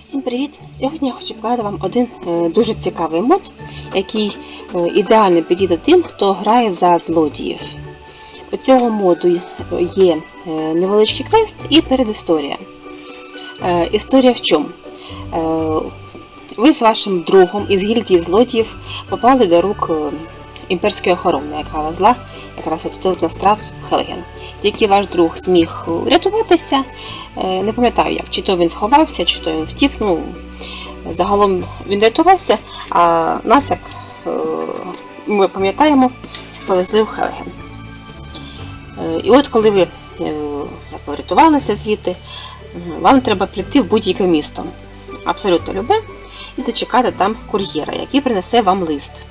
Всім привіт! Сьогодні я хочу показати вам один е, дуже цікавий мод, який е, ідеально підійде тим, хто грає за злодіїв. У цього моду е, є невеличкий квест і передісторія. Історія в чому? Ви з вашим другом із гільдії злодіїв попали до рук імперської охорони, яка везла якраз от тут на страт Хелген. Тільки ваш друг зміг врятуватися, Е, Не пам'ятаю як, чи то він сховався, чи то він втік. Ну, загалом він рятувався, а нас, як е, ми пам'ятаємо, повезли в Хелген. Е, І от коли ви врятувалися звідти, вам треба прийти в будь-яке місто, абсолютно любе, і зачекати там кур'єра, який принесе вам лист.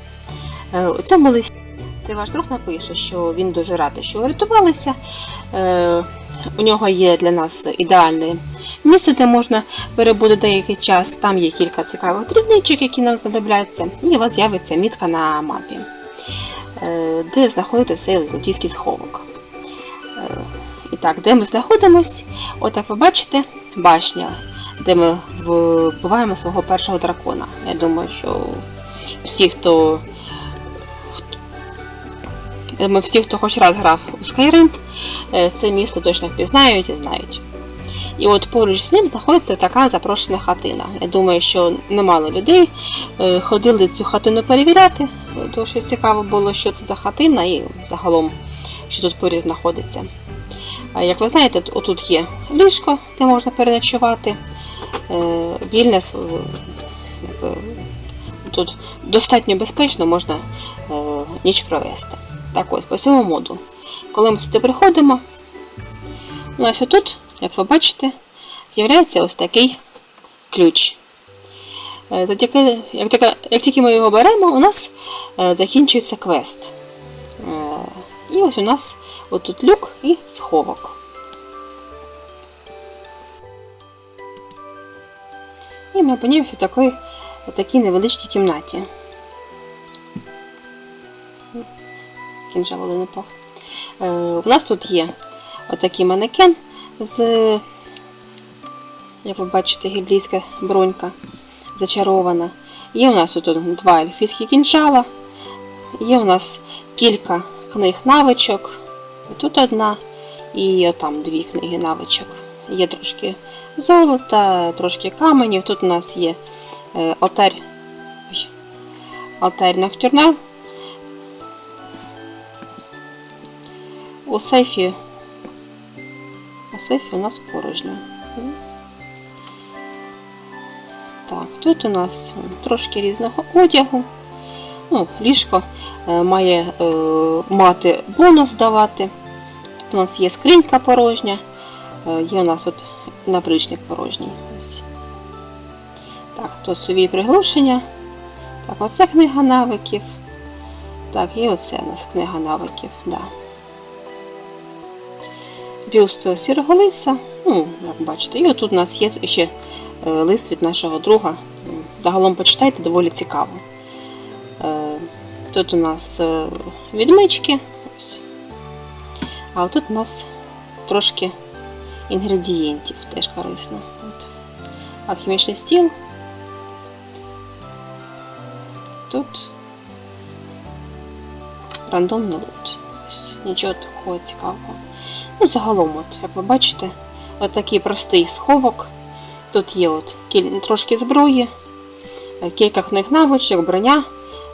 Е, У цьому листі цей ваш друг напише, що він дуже радий, що врятувалися. Е, у нього є для нас ідеальне місце, де можна перебути деякий час. Там є кілька цікавих дрібничок, які нам знадобляться, і у вас з'явиться мітка на мапі, е, де знаходиться цей злодійський сховок. І так, де ми знаходимось? От як ви бачите, башня, де ми вбиваємо свого першого дракона. Я думаю, що всі, хто. Я думаю, всі, хто хоч раз грав у Skyrim, е, це місто точно впізнають і знають. І от поруч з ним знаходиться така запрошена хатина. Я думаю, що немало людей е, ходили цю хатину перевіряти, тому що цікаво було, що це за хатина і загалом, що тут поряд знаходиться. Як ви знаєте, отут є ліжко, де можна переночувати, е, вільне тут достатньо безпечно можна е, ніч провести. Так ось, по цьому моду. Коли ми сюди приходимо, ну ось тут, як ви бачите, з'являється ось такий ключ. Е, як, як тільки ми його беремо, у нас е, закінчується квест. Е, І ось у нас отут люк і сховок. І ми опиняємося в такій невеличкій кімнаті. Кінжал один упав. Е, у нас тут є отакий манекен з, як ви бачите, гільдійська бронька зачарована. Є у нас тут два ельфійські кінжала. Є у нас кілька книг навичок. Тут одна і там дві книги навичок. Є трошки золота, трошки каменів. Тут у нас є е, алтарь. ой, Алтарь Ноктюрнал. У сейфі. У сейфі у нас порожньо. Так, тут у нас трошки різного одягу. Ну, ліжко е, має е, мати бонус давати. Тут у нас є скринька порожня, е, є у нас от напричник порожній. Ось. Так, тут сувій приглушення. Так, оце книга навиків. Так, і оце у нас книга навиків. Да. Бюст сірого лиса. Ну, як бачите, і отут у нас є ще е, лист від нашого друга. Загалом почитайте, доволі цікаво. Е, Тут у нас е, відмички. Ось. А тут у нас трошки інгредієнтів, теж корисно. От. Алхімічний стіл. Тут рандомний лут. Ось, нічого такого цікавого. Ну, загалом, от, як ви бачите, от такий простий сховок. Тут є от трошки зброї, е, кілька книг навичок, броня,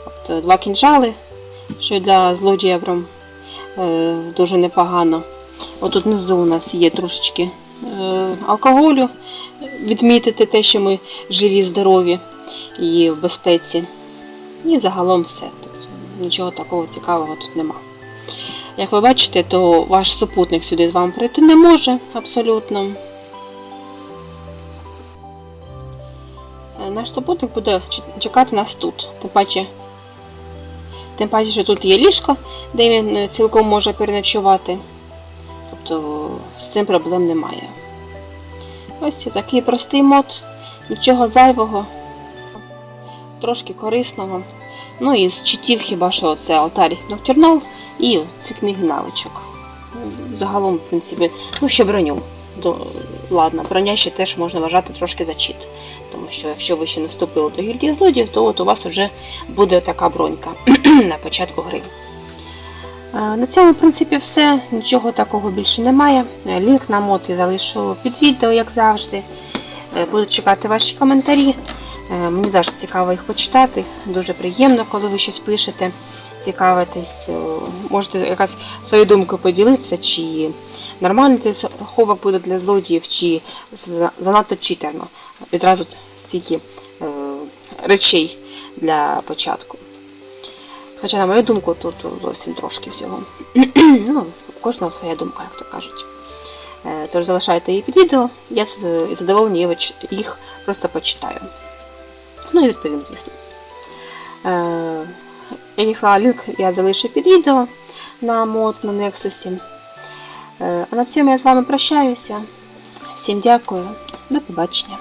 от, е, два кінжали, що для злодія прям е, дуже непогано. Тут внизу у нас є трошечки е, алкоголю, відмітити те, що ми живі, здорові і в безпеці. І загалом все. Тут нічого такого цікавого тут нема. Як ви бачите, то ваш супутник сюди з вами прийти не може абсолютно. Е, Наш супутник буде чекати нас тут. Тим паче, тим паче, що тут є ліжко, де він е, цілком може переночувати. Тобто з цим проблем немає. Ось такий простий мод, нічого зайвого, трошки корисного. Ну і з читів хіба що це алтарі Ноктюрнал і ці книги навичок. Загалом, в принципі, ну ще броню до- ладно, броня ще теж можна вважати трошки за чит. Тому що якщо ви ще не вступили до гільдії злодіїв, то от у вас вже буде така бронька на початку гри. Е, На цьому, в принципі, все. Нічого такого більше немає. Е, Лінк на мод я залишу під відео, як завжди. Е, Буду чекати ваші коментарі. Е, Мені завжди цікаво їх почитати. Дуже приємно, коли ви щось пишете, цікавитесь. Е, Можете якась свою думку поділитися, чи нормально цей ховок буде для злодіїв, чи занадто читерно. Відразу стільки е, речей для початку. Хоча, на мою думку, тут зовсім трошки всього. ну, у кожного своя думка, як то кажуть. Тож залишайте її під відео, я з задоволенням їх просто почитаю. Ну і відповім, звісно. Е, я сказала, лінк я залишу під відео на мод на Nexus. Е, А на цьому я з вами прощаюся. Всім дякую, до побачення.